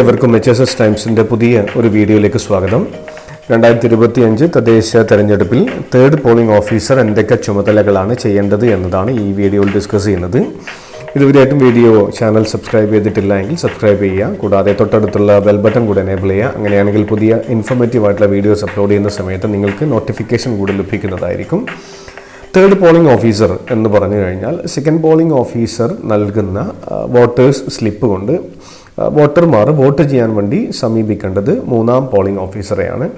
ഏവർക്കും എച്ച് ടൈംസിന്റെ പുതിയ ഒരു വീഡിയോയിലേക്ക് സ്വാഗതം. രണ്ടായിരത്തി ഇരുപത്തി അഞ്ച് തദ്ദേശ തെരഞ്ഞെടുപ്പിൽ തേർഡ് പോളിംഗ് ഓഫീസർ എന്തൊക്കെ ചുമതലകളാണ് ചെയ്യേണ്ടത് എന്നതാണ് ഈ വീഡിയോയിൽ ഡിസ്കസ് ചെയ്യുന്നത്. ഇതുവരെയായിട്ടും വീഡിയോ ചാനൽ സബ്സ്ക്രൈബ് ചെയ്തിട്ടില്ല എങ്കിൽ സബ്സ്ക്രൈബ് ചെയ്യുക. കൂടാതെ തൊട്ടടുത്തുള്ള ബെൽ ബട്ടൺ കൂടെ എനേബിൾ ചെയ്യുക. അങ്ങനെയാണെങ്കിൽ പുതിയ ഇൻഫോർമേറ്റീവ് ആയിട്ടുള്ള വീഡിയോസ് അപ്ലോഡ് ചെയ്യുന്ന സമയത്ത് നിങ്ങൾക്ക് നോട്ടിഫിക്കേഷൻ കൂടെ ലഭിക്കുന്നതായിരിക്കും. തേർഡ് പോളിംഗ് ഓഫീസർ എന്ന് പറഞ്ഞു കഴിഞ്ഞാൽ സെക്കൻഡ് പോളിംഗ് ഓഫീസർ നൽകുന്ന വോട്ടേഴ്സ് സ്ലിപ്പ് കൊണ്ട് വോട്ടർമാർ വോട്ട് ചെയ്യാൻ വേണ്ടി സമീപിക്കേണ്ടത് മൂന്നാം പോളിംഗ് ഓഫീസറെയാണ്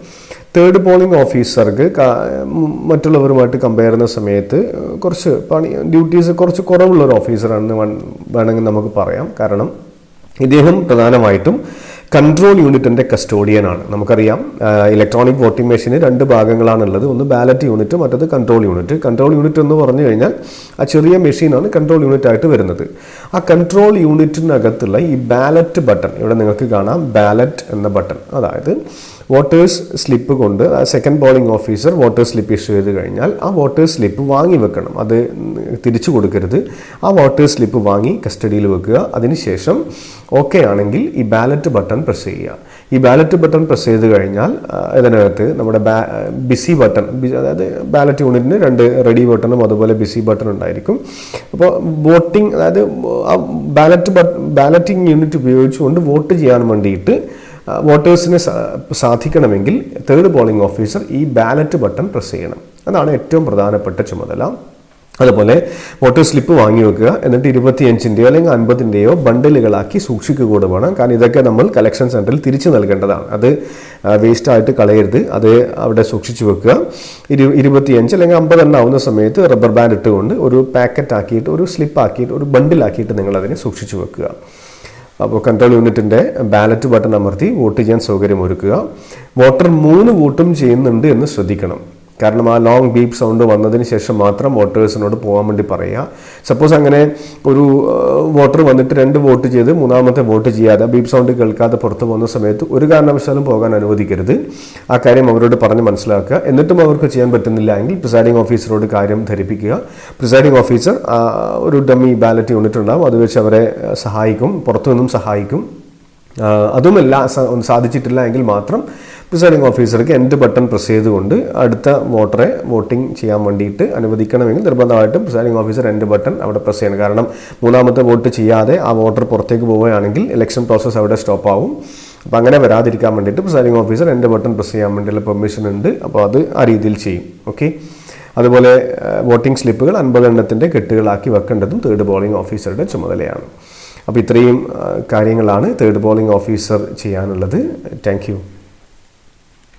തേർഡ് പോളിംഗ് ഓഫീസർക്ക് മറ്റുള്ളവരുമായിട്ട് കമ്പയർ ചെയ്യുന്ന സമയത്ത് കുറച്ച് പണി ഡ്യൂട്ടീസ് കുറച്ച് കുറവുള്ള ഒരു ഓഫീസറാണെന്ന് വേണമെങ്കിൽ നമുക്ക് പറയാം. കാരണം ഇദ്ദേഹം പ്രധാനമായിട്ടും കൺട്രോൾ യൂണിറ്റിന്റെ കസ്റ്റോഡിയനാണ് നമുക്കറിയാം ഇലക്ട്രോണിക് വോട്ടിംഗ് മെഷീന് രണ്ട് ഭാഗങ്ങളാണുള്ളത്. ഒന്ന് ബാലറ്റ് യൂണിറ്റ് മറ്റത് കൺട്രോൾ യൂണിറ്റ് കൺട്രോൾ യൂണിറ്റ് എന്ന് പറഞ്ഞു കഴിഞ്ഞാൽ ആ ചെറിയ മെഷീനാണ് കൺട്രോൾ യൂണിറ്റ് ആയിട്ട് വരുന്നത്. ആ കൺട്രോൾ യൂണിറ്റിനകത്തുള്ള ഈ ബാലറ്റ് ബട്ടൺ ഇവിടെ നിങ്ങൾക്ക് കാണാം ബാലറ്റ് എന്ന ബട്ടൺ അതായത് വോട്ടേഴ്സ് സ്ലിപ്പ് കൊണ്ട് second polling officer voters slip issue ചെയ്ത് കഴിഞ്ഞാൽ ആ വോട്ടേഴ്സ് സ്ലിപ്പ് വാങ്ങി വെക്കണം. അത് തിരിച്ചു കൊടുക്കരുത്. ആ വോട്ടേഴ്സ് സ്ലിപ്പ് വാങ്ങി കസ്റ്റഡിയിൽ വെക്കുക. അതിനുശേഷം ഓക്കെ ആണെങ്കിൽ ഈ ബാലറ്റ് ബട്ടൺ പ്രസ് ചെയ്യുക. ഈ ബാലറ്റ് ബട്ടൺ പ്രസ് ചെയ്ത് കഴിഞ്ഞാൽ ഇതിനകത്ത് നമ്മുടെ ബിസി ബട്ടൺ അതായത് ബാലറ്റ് യൂണിറ്റിന് രണ്ട് റെഡി ബട്ടണും അതുപോലെ ബിസി ബട്ടൺ ഉണ്ടായിരിക്കും. അപ്പോൾ വോട്ടിംഗ് അതായത് ആ ബാലറ്റ് ബാലറ്റിംഗ് യൂണിറ്റ് ഉപയോഗിച്ചുകൊണ്ട് വോട്ട് ചെയ്യാൻ വേണ്ടിയിട്ട് വോട്ടേഴ്സിന് സാധിക്കണമെങ്കിൽ തേർഡ് പോളിംഗ് ഓഫീസർ ഈ ബാലറ്റ് ബട്ടൺ പ്രസ് ചെയ്യണം. അതാണ് ഏറ്റവും പ്രധാനപ്പെട്ട ചുമതല. അതുപോലെ വോട്ടർ സ്ലിപ്പ് വാങ്ങി വെക്കുക എന്നിട്ട് ഇരുപത്തിയഞ്ചിന്റെയോ അല്ലെങ്കിൽ അൻപതിന്റെയോ ബണ്ടിലുകളാക്കി സൂക്ഷിക്കുക കൂടെ വേണം. കാരണം ഇതൊക്കെ നമ്മൾ കളക്ഷൻ സെന്ററിൽ തിരിച്ചു നൽകേണ്ടതാണ്. അത് വേസ്റ്റ് ആയിട്ട് കളയരുത്. അത് അവിടെ സൂക്ഷിച്ചു വെക്കുക. ഇരു ഇരുപത്തിയഞ്ച് അല്ലെങ്കിൽ അമ്പതെണ്ണം ആവുന്ന സമയത്ത് റബ്ബർ ബാൻഡ് ഇട്ടുകൊണ്ട് ഒരു പാക്കറ്റ് ആക്കിയിട്ട് ഒരു സ്ലിപ്പ് ആക്കിയിട്ട് ഒരു ബണ്ടിലാക്കിയിട്ട് നിങ്ങൾ അതിനെ സൂക്ഷിച്ചു വെക്കുക. അപ്പോൾ കൺട്രോൾ യൂണിറ്റിന്റെ ബാലറ്റ് ബട്ടൺ അമർത്തി വോട്ട് ചെയ്യാൻ സൗകര്യം ഒരുക്കുക വോട്ടർ മൂന്ന് വോട്ടും ചെയ്യുന്നുണ്ട് എന്ന് ശ്രദ്ധിക്കണം. കാരണം ആ ലോങ് ബീപ്പ് സൗണ്ട് വന്നതിന് ശേഷം മാത്രം വോട്ടേഴ്സിനോട് പോകാൻ വേണ്ടി പറയുക സപ്പോസ് അങ്ങനെ ഒരു വോട്ടർ വന്നിട്ട് രണ്ട് വോട്ട് ചെയ്ത് മൂന്നാമത്തെ വോട്ട് ചെയ്യാതെ ബീപ്പ് സൗണ്ട് കേൾക്കാതെ പുറത്ത് പോകുന്ന സമയത്ത് ഒരു കാരണവശാലും പോകാൻ അനുവദിക്കരുത്. ആ കാര്യം അവരോട് പറഞ്ഞ് മനസ്സിലാക്കുക. എന്നിട്ടും അവർക്ക് ചെയ്യാൻ പറ്റുന്നില്ല എങ്കിൽ പ്രിസൈഡിംഗ് ഓഫീസറോട് കാര്യം ധരിപ്പിക്കുക. പ്രിസൈഡിംഗ് ഓഫീസർ ഒരു ഡമ്മി ബാലറ്റ് യൂണിറ്റ് ഉണ്ടാവും. അത് വെച്ച് അവരെ സഹായിക്കും. പുറത്തു നിന്നും സഹായിക്കും. അതുമല്ല സാധിച്ചിട്ടില്ല എങ്കിൽ മാത്രം പ്രിസൈഡിംഗ് ഓഫീസർക്ക് എൻഡ് ബട്ടൺ പ്രസ് ചെയ്തുകൊണ്ട് അടുത്ത വോട്ടറെ വോട്ടിംഗ് ചെയ്യാൻ വേണ്ടിയിട്ട് അനുവദിക്കണമെങ്കിൽ നിർബന്ധമായിട്ടും പ്രിസൈഡിംഗ് ഓഫീസർ എന്റ് ബട്ടൺ അവിടെ പ്രസ് ചെയ്യണം. കാരണം മൂന്നാമത്തെ വോട്ട് ചെയ്യാതെ ആ വോട്ടർ പുറത്തേക്ക് പോവുകയാണെങ്കിൽ ഇലക്ഷൻ പ്രോസസ്സ് അവിടെ സ്റ്റോപ്പ് ആവും. അപ്പോൾ അങ്ങനെ വരാതിരിക്കാൻ വേണ്ടിയിട്ട് presiding officer end button press ചെയ്യാൻ വേണ്ടിയുള്ള പെർമിഷൻ ഉണ്ട്. അപ്പോൾ അത് ആ രീതിയിൽ ചെയ്യും. ഓക്കെ അതുപോലെ വോട്ടിംഗ് സ്ലിപ്പുകൾ അൻപത് എണ്ണത്തിന്റെ കെട്ടുകളാക്കി വെക്കേണ്ടതും തേർഡ് പോളിംഗ് ഓഫീസറുടെ ചുമതലയാണ്. അപ്പോൾ ഇത്രയും കാര്യങ്ങളാണ് തേർഡ് പോളിംഗ് ഓഫീസർ ചെയ്യാനുള്ളത്. താങ്ക്